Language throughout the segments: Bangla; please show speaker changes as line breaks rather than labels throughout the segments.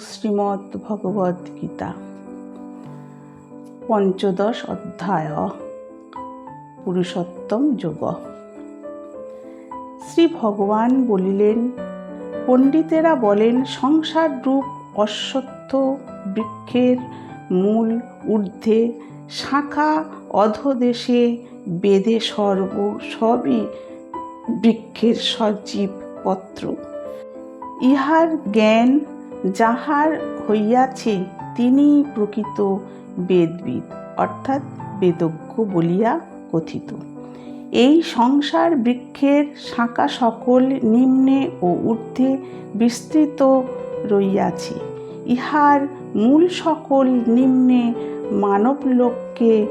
শ্রীমদ্ ভগবদ্ গীতা পঞ্চদশ অধ্যায়, পুরুষোত্তম যোগ। শ্রী ভগবান বলিলেন, পণ্ডিতেরা বলেন, সংসার রূপ অশ্বত্থ, বৃক্ষের মূল ঊর্ধ্বে শাখা অধদেশে বেদে সর্ব, সবই বৃক্ষের সজীব পত্র ইহার জ্ঞান যাহার হইয়াছে তিনি প্রকৃত বেদবিদ, অর্থাৎ বেদজ্ঞ বলিয়া কথিত। এই সংসার বৃক্ষের শাঁকা সকল নিম্নে ও ঊর্ধ্বে বিস্তৃত রইয়াছে। ইহার মূল সকল নিম্নে মানবলোককে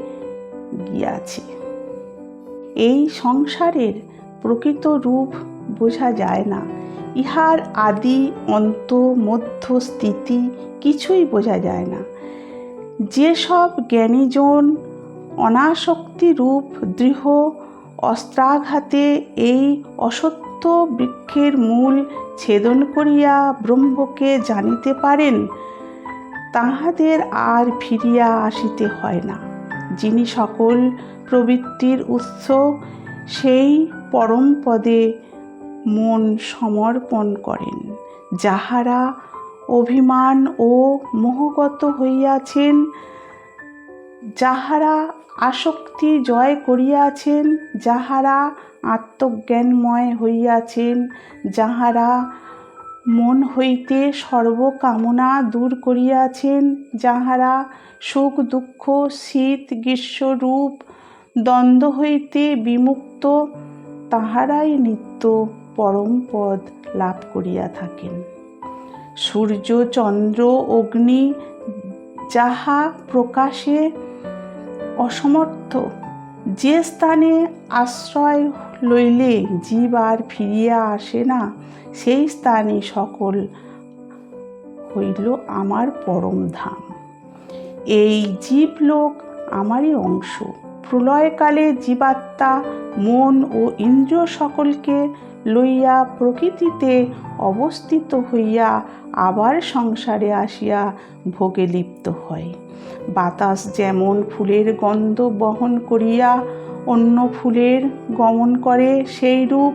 গিয়াছে। এই সংসারের প্রকৃত রূপ বোঝা যায় না। ইহার আদি অন্ত মধ্য স্থিতি কিছুই বোঝা যায় না। যেসব জ্ঞানীজন অনাসক্তি রূপ দৃঢ় অস্ত্রাঘাতে এই অসত্য বৃক্ষের মূল ছেদন করিয়া ব্রহ্মকে জানিতে পারেন, তাহাদের আর ফিরিয়া আসিতে হয় না। যিনি সকল প্রবৃত্তির উৎস, সেই পরম পদে মন সমর্পণ করেন। যাহারা অভিমান ও মোহগত হইয়াছেন, যাহারা আসক্তি জয় করিয়াছেন, যাহারা আত্মজ্ঞানময় হইয়াছেন, যাহারা মন হইতে সর্বকামনা দূর করিয়াছেন, যাহারা সুখ, দুঃখ, শীত গ্রীষ্মরূপ দ্বন্দ্ব হইতে বিমুক্ত, তাহারাই নিত্য পরম পদ লাভ করিয়া থাকেন। সূর্য, চন্দ্র, অগ্নি যাহা প্রকাশে অসমর্থ, যে স্থানে আশ্রয় লইলে জীব আর ফিরিয়া আসে না, সেই স্থানে সকল হইল আমার পরম ধাম। এই জীবলোক আমারই অংশ। প্রলয়কালে জীবাত্মা মন ও ইন্দ্রিয় সকলকে লইয়া প্রকৃতিতে অবস্থিত হইয়া আবার সংসারে আসিয়া ভোগে লিপ্ত হয়। বাতাস যেমন ফুলের গন্ধ বহন করিয়া অন্য ফুলের গমন করে সেই রূপ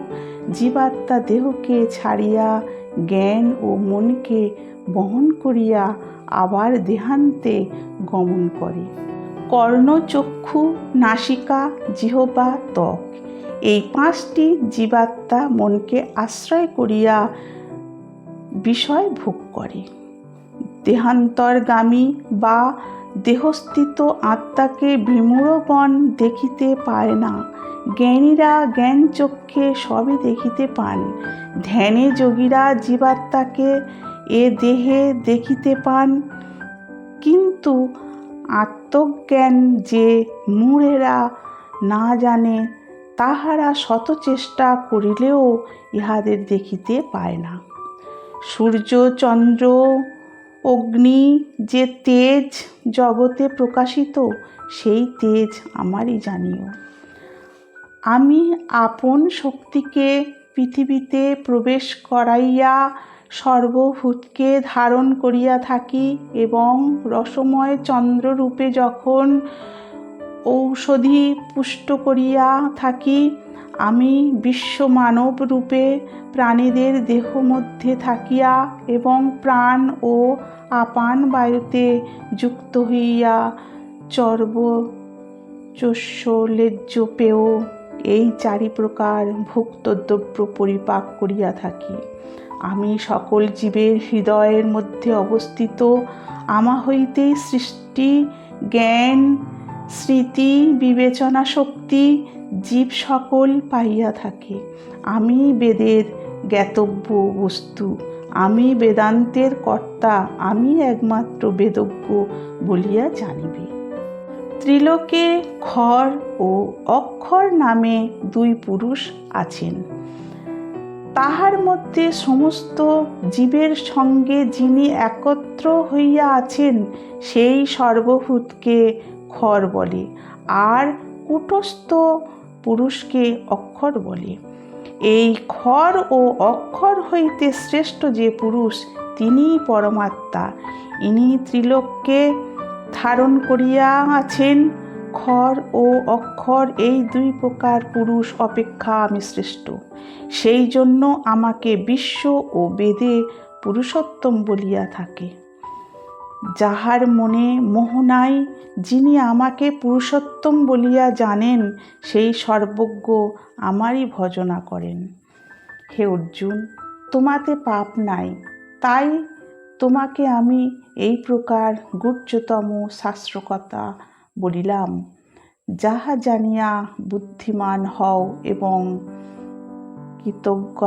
জীবাত্মা দেহকে ছাড়িয়া, জ্ঞান ও মনকে বহন করিয়া আবার দেহান্তে গমন করে। কর্ণ চক্ষু নাসিকা, জিহবা, ত্বক। এই পাঁচটি জীবাত্মা মনকে আশ্রয় করিয়া বিষয় ভোগ করে। দেহান্তরগামী বা দেহস্থিত আত্মাকে বিমূঢ়বন দেখিতে পায় না। জ্ঞানীরা জ্ঞান চক্ষে সবই দেখিতে পান। ধ্যানে যোগীরা জীবাত্মাকে এ দেহে দেখিতে পান। কিন্তু আত্মজ্ঞান যে মূঢ়েরা না জানে, তাহারা শত চেষ্টা করিলেও ইহাদের দেখিতে পায় না। সূর্য, চন্দ্র, অগ্নি যে তেজ জগতে প্রকাশিত, সেই তেজ আমারই জানিও। আমি আপন শক্তিকে পৃথিবীতে প্রবেশ করাইয়া সর্বভূতকে ধারণ করিয়া থাকি এবং রসময় চন্দ্ররূপে যখন ঔষধি পুষ্ট করিয়া থাকি, আমি বিশ্ব মানব রূপে প্রাণীদের দেহ মধ্যে থাকিয়া এবং প্রাণ ও আপান বায়ুতে যুক্ত হইয়া চর্ব চস্য লেজ্জ পেয় এই চারি প্রকার ভুক্তদ্রব্য পরিপাক করিয়া থাকি। আমি সকল জীবের হৃদয়ের মধ্যে অবস্থিত। আমা হইতেই সৃষ্টি, জ্ঞান, স্মৃতি, বিবেচনা শক্তি জীব সকল পাইয়া থাকে। আমি বেদের জ্ঞাতব্য বস্তু, আমি বেদান্তের কর্তা, আমি একমাত্র বেদজ্ঞ বলিয়া জানিবে। ত্রিলোকে খর ও অক্ষর নামে দুই পুরুষ আছেন। তাহার মধ্যে সমস্ত জীবের সঙ্গে যিনি একত্র হইয়া আছেন, সেই সর্বভূতকে খর বলে আর কুটস্থ পুরুষকে অক্ষর বলে। এই ক্ষর ও অক্ষর হইতে শ্রেষ্ঠ যে পুরুষ তিনি পরমাত্মা। ইনি ত্রিলোককে ধারণ করিয়া আছেন ক্ষর ও অক্ষর এই দুই প্রকার পুরুষ অপেক্ষা আমি শ্রেষ্ঠ। সেই জন্য আমাকে বিশ্ব ও বেদে পুরুষোত্তম বলিয়া থাকে। যাহার মনে মোহ নাই, যিনি আমাকে পুরুষোত্তম বলিয়া জানেন, সেই সর্বজ্ঞ আমারই ভজনা করেন। হে অর্জুন, তোমাতে পাপ নাই, তাই তোমাকে আমি এই প্রকার গুহ্যতম শাস্ত্রকথা বলিলাম, যাহা জানিয়া বুদ্ধিমান হও এবং কৃতজ্ঞ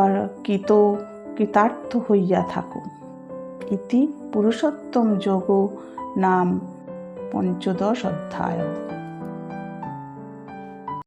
কৃত, কৃতার্থ হইয়া থাকো। ইতি পুরুষোত্তম যোগ নাম পঞ্চদশ অধ্যায়।